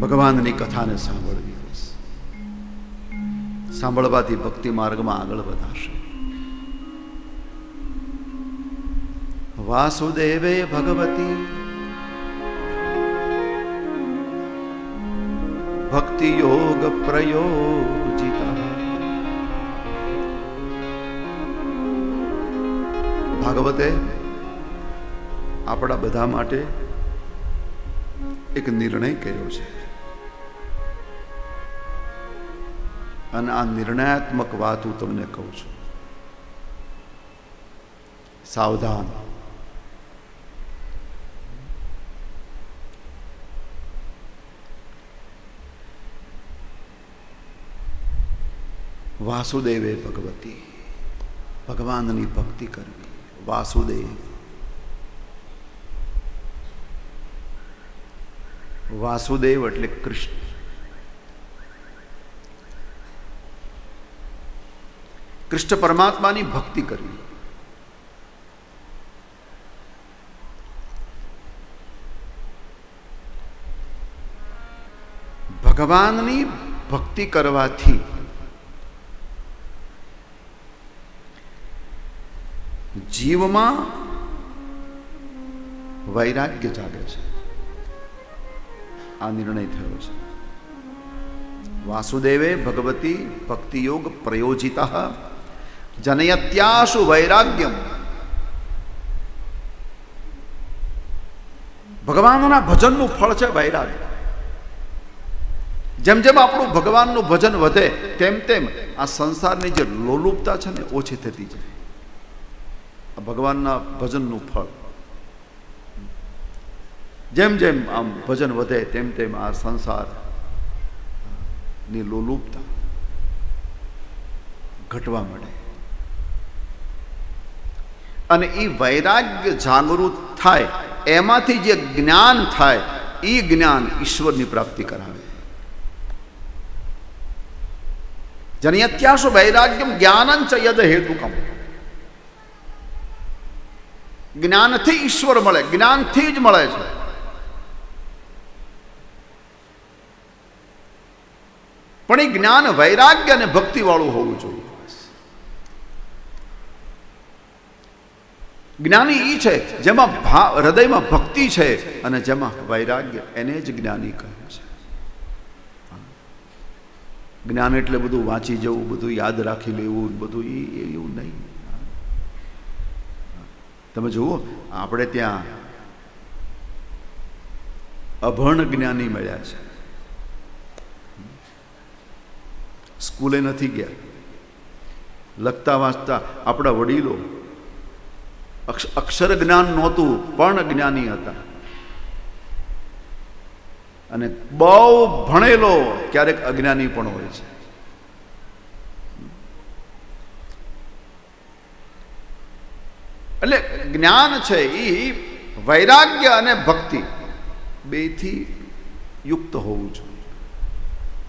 ભગવાનની કથાને સાંભળવી બસ. સાંભળવાથી ભક્તિ માર્ગમાં આગળ વધાશે વાસુદેવે ભગવતી ભક્તિ યોગ પ્રયોજિતા. ભાગવતે આપણા બધા માટે એક નિર્ણય કર્યો છે. અને આ નિર્ણયાત્મક વાત હું તમને કહું છું. સાવધાન. વાસુદેવે ભગવતી, ભગવાનની ભક્તિ કરવી, વાસુદેવ. વાસુદેવ એટલે કૃષ્ણ. કૃષ્ણ પરમાત્માની ભક્તિ કરવી. ભગવાનની ભક્તિ કરવાથી જીવમાં વૈરાગ્ય જાગે છે. આ નિર્ણય થયો છે. વાસુદેવે ભગવતી ભક્તિયોગ પ્રયોજિત જનયત્યાશુ વૈરાગ્યમ ભગવાનના ભજનનું ફળ છે વૈરાગ્ય. જેમ જેમ આપણું ભગવાનનું ભજન વધે, તેમ તેમ આ સંસારની જે લોલુપતા છે ને, ઓછી થતી જાય. આ ભગવાનના ભજનનું ફળ. જેમ જેમ આમ ભજન વધે, તેમ તેમ આ સંસારની લોલુપતા ઘટવા મળે અને એ વૈરાગ્ય જાગૃત થાય, એમાંથી જે જ્ઞાન થાય એ જ્ઞાન ઈશ્વરની પ્રાપ્તિ કરાવે. જનિયત્યાશુ વૈરાગ્યમ જ્ઞાનંચ યદ હેતુકમ. જ્ઞાનથી ઈશ્વર મળે, જ્ઞાનથી જ મળે છે. પણ એ જ્ઞાન વૈરાગ્ય અને ભક્તિવાળું હોવું જોઈએ. જ્ઞાની એ છે, જેમાં ભા, હૃદયમાં ભક્તિ છે અને જેમાં વૈરાગ્ય, એને જ જ્ઞાની કહે છે. જ્ઞાન એટલે બધું વાંચી જવું, બધું યાદ રાખી લેવું, બધું એ એવું નહીં. તમે જુઓ, આપણે ત્યાં અભણ જ્ઞાની મળ્યા છે. સ્કૂલે નથી ગયા. લખતા વાંચતા આપણા વડીલો અક્ષર જ્ઞાન નહોતું, પણ જ્ઞાની હતા. અને બહુ ભણેલો ક્યારેક અજ્ઞાની પણ હોય છે. એટલે જ્ઞાન છે એ વૈરાગ્ય અને ભક્તિ, બેથી યુક્ત હોવું જોઈએ.